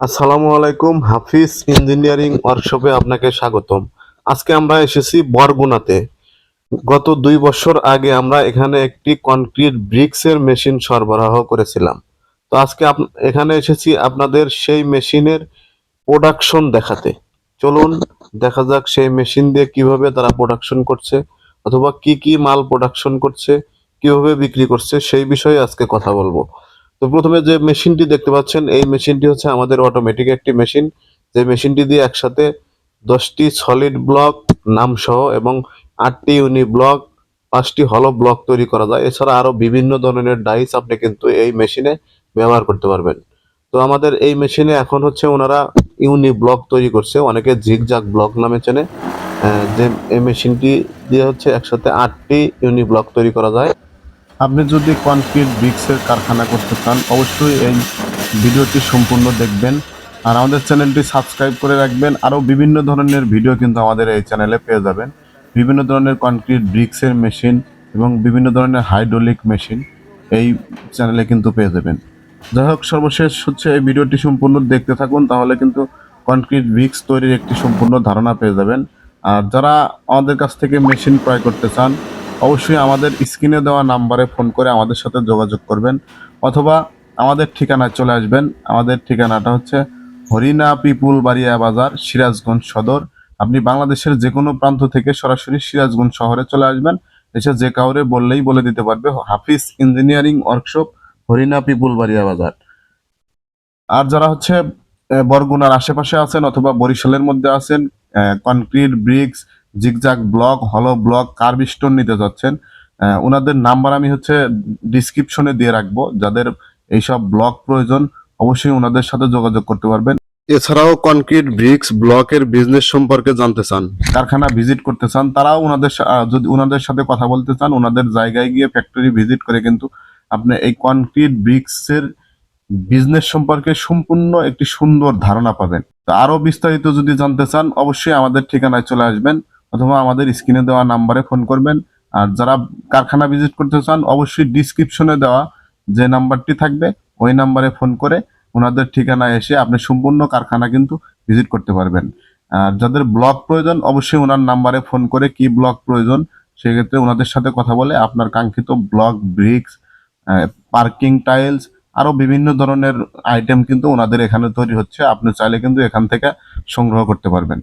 আসসালামু আলাইকুম, হাফিজ ইঞ্জিনিয়ারিং ওয়ার্কশপে আপনাকে স্বাগতম। আজকে আমরা এসেছি বরগুনাতে। গত দুই বছর আগে আমরা এখানে একটি কনক্রিট ব্রিক্সের মেশিন সরবরাহ করেছিলাম। তো আজকে এখানে এসেছি আপনাদের সেই মেশিনের প্রোডাকশন দেখাতে। চলুন, দেখা যাক সেই মেশিন দিয়ে কীভাবে তারা প্রোডাকশন করছে, অথবা কি কি মাল প্রোডাকশন করছে, কীভাবে বিক্রি করছে, সেই বিষয়ে আজকে কথা বলব। তো প্রথমে যে মেশিনটি দেখতে পাচ্ছেন, এই মেশিনটি হচ্ছে আমাদের অটোমেটিক একটি মেশিন। যে মেশিনটি দিয়ে একসাথে দশটি সলিড ব্লক নাম সহ এবং আটটি ইউনি ব্লক পাঁচটি হলো ব্লক তৈরি করা যায়। এছাড়া আরও বিভিন্ন ধরনের ডাইস আপনি কিন্তু এই মেশিনে ব্যবহার করতে পারবেন। তো আমাদের এই মেশিনে এখন হচ্ছে ওনারা ইউনি ব্লক তৈরি করছে, অনেকে জিগজাগ ব্লক নামে চেনে। যে এই মেশিনটি দিয়ে হচ্ছে একসাথে আটটি ইউনি ব্লক তৈরি করা যায়। আপনি যদি কনক্রিট ব্রিক্সের কারখানা করতে চান, অবশ্যই এই ভিডিওটি সম্পূর্ণ দেখবেন। আর আমাদের চ্যানেলটি সাবস্ক্রাইব করে রাখবেন। আরও বিভিন্ন ধরনের ভিডিও কিন্তু আমাদের এই চ্যানেলে পেয়ে যাবেন। বিভিন্ন ধরনের কনক্রিট ব্রিক্সের মেশিন এবং বিভিন্ন ধরনের হাইড্রোলিক মেশিন এই চ্যানেলে কিন্তু পেয়ে যাবেন। যাই হোক, সর্বশেষ হচ্ছে এই ভিডিওটি সম্পূর্ণ দেখতে থাকুন, তাহলে কিন্তু কনক্রিট ব্রিক্স তৈরির একটি সম্পূর্ণ ধারণা পেয়ে যাবেন। আর যারা আমাদের কাছ থেকে মেশিন ক্রয় করতে চান অবশ্যই আমাদের স্ক্রিনে দেওয়া নাম্বারে ফোন করে আমাদের সাথে যোগাযোগ করবেন অথবা আমাদের ঠিকানায় চলে আসবেন। আমাদের ঠিকানাটা হচ্ছে হরিণা পিপুল বাড়িয়া বাজার, সিরাজগঞ্জ সদর। আপনি বাংলাদেশের যে কোনো প্রান্ত থেকে সরাসরি সিরাজগঞ্জ শহরে চলে আসবেন। এসে যে কাউরে বললেই বলে দিতে পারবে। Hafiz engineering workshop Harina Pipulbaria বাজার। আর যারা হচ্ছে বরগুনার আশেপাশে আছেন অথবা বরিশালের মধ্যে আছেন কনক্রিট ব্রিক্স জিগজাগ ব্লক হলো ব্লক কার্ভ স্টোন নিতে যাচ্ছেন আহ, ওনাদের নাম্বার আমি হচ্ছে ডিসক্রিপশনে দিয়ে রাখব। যাদের এইসব ব্লক প্রয়োজন অবশ্যই ওনাদের সাথে যোগাযোগ করতে পারবেন। এছাড়াও কনক্রিট ব্রিক্স ব্লকের বিজনেস সম্পর্কে জানতে চান। কারখানা ভিজিট করতে চান তারাও ওনাদের যদি ওনাদের সাথে কথা বলতে চান ওনাদের জায়গায় গিয়ে ফ্যাক্টরি ভিজিট করে কিন্তু আপনি এই কনক্রিট ব্রিক্সের বিজনেস সম্পর্কে সম্পূর্ণ একটি সুন্দর ধারণা পাবেন। তো আরও বিস্তারিত যদি জানতে চান অবশ্যই আমাদের ঠিকানায় চলে আসবেন। অথবা আমাদের স্ক্রিনে দেওয়া নাম্বারে ফোন করবেন। আর যারা কারখানা ভিজিট করতে চান, অবশ্যই ডিসক্রিপশনে দেওয়া যে নাম্বারটি থাকবে, ওই নাম্বারে ফোন করে ওনাদের ঠিকানায় এসে আপনি সম্পূর্ণ কারখানা কিন্তু ভিজিট করতে পারবেন। আর যাদের ব্লক প্রয়োজন, অবশ্যই ওনার নাম্বারে ফোন করে কি ব্লক প্রয়োজন, সেক্ষেত্রে ওনাদের সাথে কথা বলে আপনার কাঙ্ক্ষিত ব্লক, ব্রিক্স পার্কিং টাইলস আরও বিভিন্ন ধরনের আইটেম কিন্তু ওনাদের এখানে তৈরি হচ্ছে। আপনি চাইলে কিন্তু এখান থেকে সংগ্রহ করতে পারবেন।